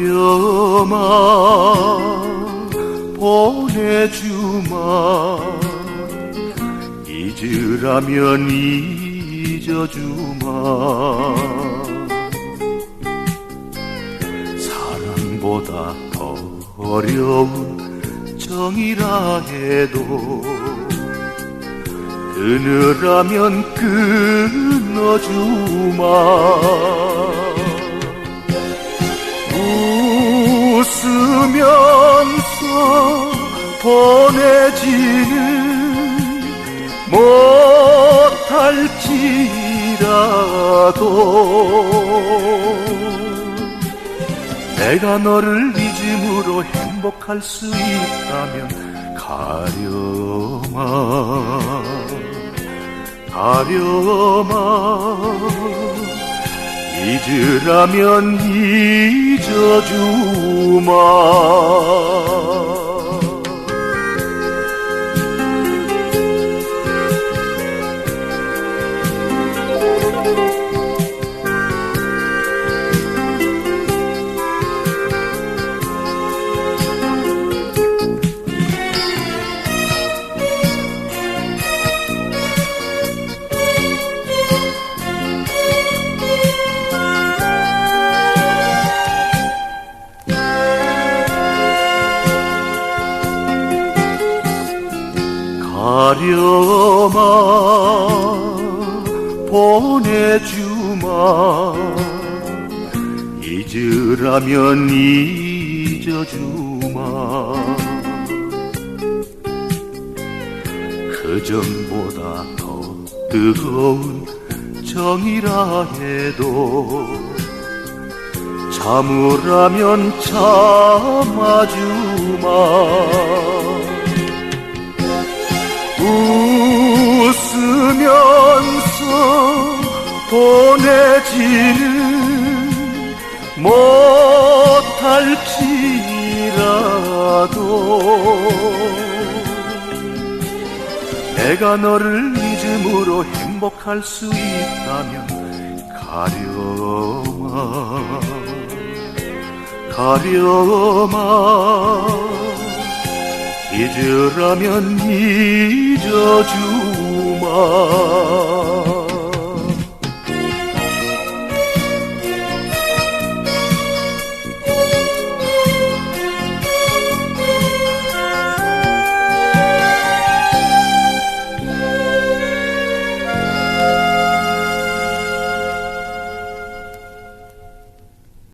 가려마 보내주마. 잊으라면 잊어주마. 사랑보다 더 어려운 정이라 해도 끊으라면 끊어주마 보내지는 못할지라도 내가 너를 잊음으로 행복할 수 있다면 가려마 가려마 잊으라면 잊어주마 가려마 보내주마. 잊으라면 잊어주마. 그 전보다 더 뜨거운 정이라 해도 참으라면 참아주마 웃으면서 보내지는 못할지라도 내가 너를 잊음으로 행복할 수 있다면 가려마 가려마 잊으라면 잊어주마